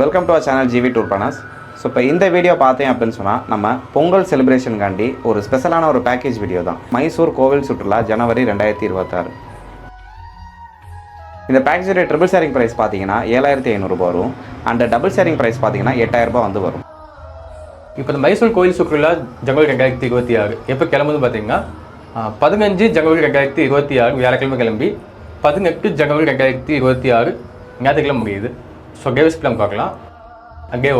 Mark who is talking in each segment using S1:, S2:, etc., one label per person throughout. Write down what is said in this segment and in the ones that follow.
S1: Welcome to our channel G V tour planners so இப்போ இந்த video பார்த்தேன் அப்படின்னு சொன்னால் நம்ம பொங்கல் செலிப்ரேஷனுக்காண்டி ஒரு ஸ்பெஷலான ஒரு பேக்கேஜ் வீடியோ தான். மைசூர் கோவில் சுற்றுலா ஜனவரி ரெண்டாயிரத்தி இருபத்தாறு. இந்த பேக்கேஜோட ட்ரிபிள் ஷேரிங் ப்ரைஸ் பார்த்தீங்கன்னா ஏழாயிரத்தி ஐநூறுரூபா வரும். அண்ட் டபுள் ஷேரிங் ப்ரைஸ் பார்த்தீங்கன்னா எட்டாயிரரூபா வந்து வரும்.
S2: இப்போ இந்த மைசூர் கோயில் சுற்றுலா ஜனவரி ரெண்டாயிரத்தி இருபத்தி ஆறு எப்போ கிளம்புது பார்த்தீங்கன்னா பதினஞ்சு ஜனவரி ரெண்டாயிரத்தி இருபத்தி ஆறு வியாழக்கிழமை கிளம்பி பதினெட்டு ஜனவரி ரெண்டாயிரத்தி இருபத்தி ஆறு ஞாயிற்றுக்கிழமை முடியுது. ஸோ டேவிஸ் பிளான் பார்க்கலாம். அங்கே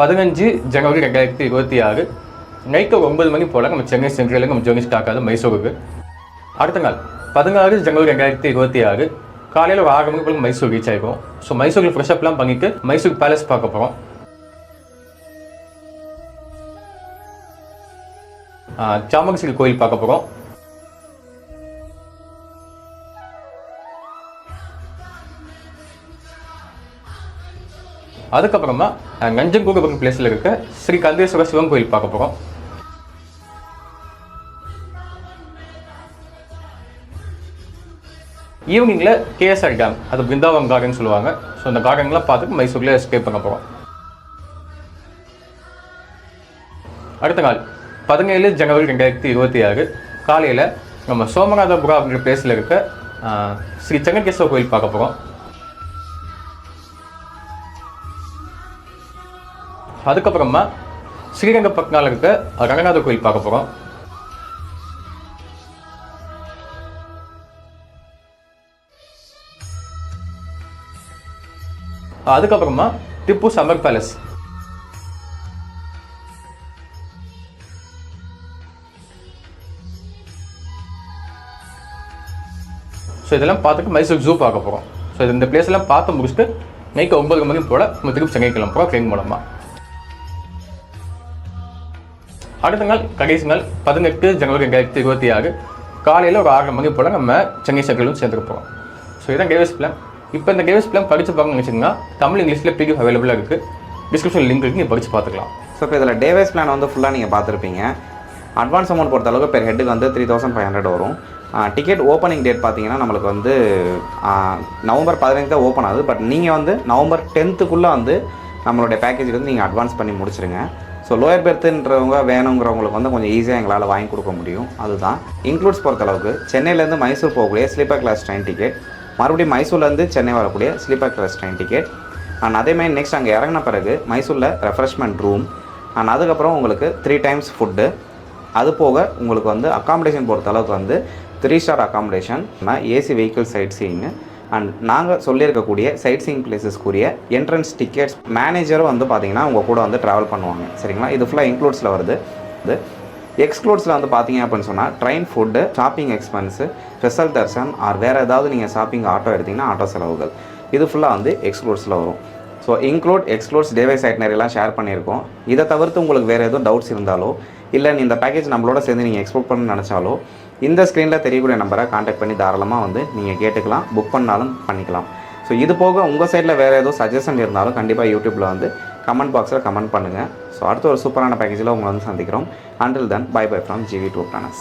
S2: பதினஞ்சு ஜனவரி ரெண்டாயிரத்தி இருபத்தி ஆறு நைட்டு ஒரு ஒன்பது மணி போல் நம்ம சென்னை சென்ட்ரலுக்கு நம்ம ஜோனி ஸ்டாக் ஆகுது மைசூருக்கு. அடுத்த நாள் பதினாறு ஜனவரி ரெண்டாயிரத்தி இருபத்தி ஆறு காலையில் ஒரு ஆறு மணிக்குள்ள மைசூர் ரீச் ஆகிருக்கும் ஸோ மைசூரில் ஃப்ரெஷ்அப்லாம் பண்ணிட்டு மைசூர் பேலஸ் பார்க்க போகிறோம் சாமகசிரி கோயில் பார்க்க போகிறோம் அதுக்கப்புறமா அஹ், பிளேஸில் இருக்க ஸ்ரீ கந்தேஸ்வர சிவன் கோயில் பார்க்க போகிறோம் ஈவினிங்கில் கேஎஸ்ஆர் டேம் அது பிருந்தாவன் கார்டன் சொல்லுவாங்க. ஸோ அந்த கார்டன்லாம் பார்த்துட்டு மைசூரில் ஸ்டே பண்ண போகிறோம் அடுத்த நாள் பதினேழு ஜனவரி ரெண்டாயிரத்தி இருபத்தி ஆறு காலையில் நம்ம சோமநாதபுரம் அப்படிங்கிற பிளேஸில் இருக்க ஸ்ரீ செங்ககேஸ்வர கோயில் பார்க்க போகிறோம் அதுக்கப்புறமா ஸ்ரீரங்கப்பட்டினால இருக்க ரங்கநாத கோயில் பார்க்க போகிறோம் அதுக்கப்புறமா திப்பு சம்மர் பேலஸ். ஸோ இதெல்லாம் பார்த்துட்டு மைசூர் ஜூ பார்க்க போகிறோம் ஸோ இந்த பிளேஸ் எல்லாம் பார்த்து முடிச்சுட்டு நைட்டு ஒன்பது மணிக்கு போல் நம்ம திருப்பி சென்னை கிளம்புறோம் ட்ரெயின் மூலமாக அடுத்த நாள் கடைசி நாள் பதினெட்டு ஜனவரி ரெண்டாயிரத்தி இருபத்தி ஆறு. காலையில் ஒரு ஆறு மணி போல் நம்ம சென்னை சர்க்கிளும் சேர்ந்துக்க போகிறோம் ஸோ இதான் டேவிஸ் பிளான் இப்போ இந்த டேவிஸ் பிளான் படித்து பார்க்கணும்னு வச்சுக்கோங்க தமிழ் இங்கிலீஷில் பிடிஎஃப் அவைலபிளாக இருக்குது டிஸ்கிரிப்ஷன் லிங்க் இருக்குது நீங்கள் படித்து பார்த்துக்கலாம்.
S1: ஸோ இப்போ இதில் டேவைஸ் பிளான் வந்து ஃபுல்லாக நீங்கள் பார்த்துருப்பீங்க. அட்வான்ஸ் அமௌண்ட் பொறுத்த அளவுக்கு பெர் ஹெட்டுக்கு வந்து த்ரீ தௌசண்ட் ஃபைவ் ஹண்ட்ரட் வரும். டிக்கெட் ஓப்பனிங் டேட் பார்த்தீங்கன்னா நம்மளுக்கு வந்து நவம்பர் பதினைந்து தான் ஓப்பன் ஆகுது. பட் நீங்கள் வந்து நவம்பர் டென்த்துக்குள்ளே வந்து நம்மளுடைய பேக்கேஜ் வந்து நீங்கள் அட்வான்ஸ் பண்ணி முடிச்சிருங்க. ஸோ லோயர் பெர்த்துன்றவங்க வேணுங்கிறவங்களுக்கு வந்து கொஞ்சம் ஈஸியாக எங்களால் வாங்கி கொடுக்க முடியும். அதுதான். இன்க்ளூட்ஸ் பொறுத்தளவுக்கு சென்னையிலேருந்து மைசூர் போகக்கூடிய ஸ்லீப்பர் கிளாஸ் ட்ரெயின் டிக்கெட் மறுபடியும் மைசூர்லேருந்து சென்னை வரக்கூடிய sleeper class train ticket and அதேமாதிரி நெக்ஸ்ட் அங்கே இறங்கின பிறகு மைசூரில் ரெஃப்ரெஷ்மெண்ட் ரூம் அண்ட் அதுக்கப்புறம் உங்களுக்கு த்ரீ டைம்ஸ் ஃபுட்டு அது போக உங்களுக்கு வந்து அக்காமடேஷன் பொறுத்த அளவுக்கு வந்து three star accommodation AC vehicle sightseeing and நாங்கள் சொல்லியிருக்கக்கூடிய சைட் சீயிங் பிளேசஸ்க்குரிய என்ட்ரன்ஸ் டிக்கெட்ஸ் மேனேஜரும் வந்து பார்த்தீங்கன்னா உங்கள் கூட வந்து ட்ராவல் பண்ணுவாங்க. சரிங்களா? இது ஃபுல்லாக இன்க்ளூட்ஸில் வருது. இது எக்ஸ்க்ளூட்ஸில் வந்து பார்த்தீங்க அப்படின்னு சொன்னால் train food shopping expense special darshan or வேறு ஏதாவது நீங்கள் ஷாப்பிங் ஆட்டோ எடுத்திங்கன்னா ஆட்டோ செலவுகள். இது ஃபுல்லாக வந்து எக்ஸ்க்ளூட்ஸில் வரும். ஸோ இன்க்ளூட் எக்ஸ்க்ளூட்ஸ் டேவை சைட்னரிலாம் ஷேர் பண்ணியிருக்கோம். இதை தவிர்த்து உங்களுக்கு வேறு எதுவும் டவுட்ஸ் இருந்தாலோ இல்லை இந்த பேக்கேஜ் நம்மளோட சேர்ந்து நீங்கள் எக்ஸ்போர்ட் பண்ண நினச்சாலோ இந்த ஸ்க்ரீனில் தெரியக்கூடிய நம்பரை காண்டாக்ட் பண்ணி தாராளமாக வந்து நீங்கள் கேட்டுக்கலாம் புக் பண்ணாலும் பண்ணிக்கலாம். ஸோ இது போக உங்கள் சைடில் வேறு ஏதோ சஜஷன் இருந்தாலும் கண்டிப்பாக யூடியூப்பில் வந்து கமெண்ட் பாக்ஸில் கமெண்ட் பண்ணுங்கள் ஸோ அடுத்த ஒரு சூப்பரான பேக்கேஜில் உங்களை வந்து சந்திக்கிறோம். Until then bye bye from G V tour planners